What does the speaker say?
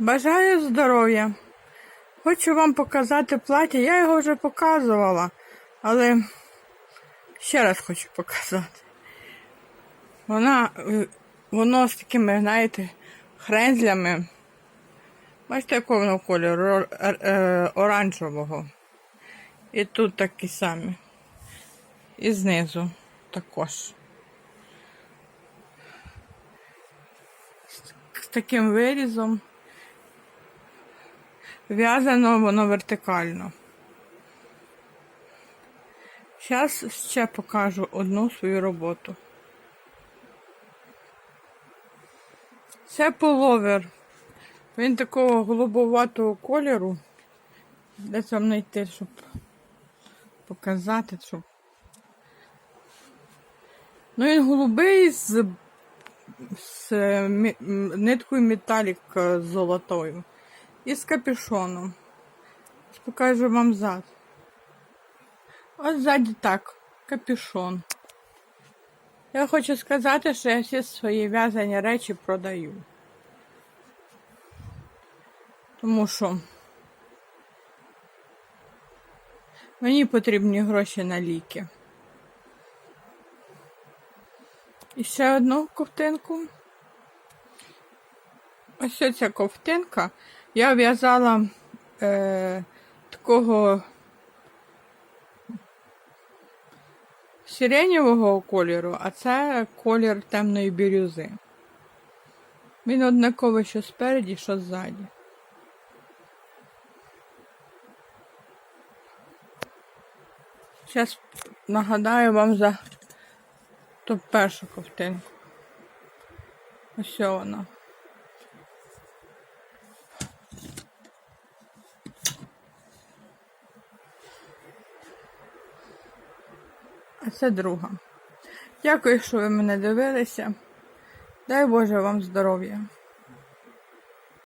Бажаю здоров'я. Хочу вам показати плаття. Я його вже показувала, але ще раз хочу показати. Вона, е, воно з такими, знаєте, хрензлями. Бачите, якого воно кольору Ор- е, оранжевого. І тут такі самі. І знизу також. З таким вирізом. В'язано воно вертикально. Зараз ще покажу одну свою роботу. Це половер. Він такого голубоватого кольору. Де там знайти, щоб показати, щоб. Ну, він голубий з, з ниткою металік е, золотою. І з капюшоном. Покажу вам зад. Ось ззаді так, капюшон. Я хочу сказати, що я всі свої в'язані речі продаю. Тому що мені потрібні гроші на ліки. І ще одну ковтинку. Ось ця ковтинка. Я в'язала е, такого сиренєвого кольору, а це колір темної бірюзи. Він однаковий, що спереді, що ззаді. Зараз нагадаю вам за ту першу ковтинку. Ось вона. А це друга. Дякую, що ви мене дивилися. Дай Боже вам здоров'я.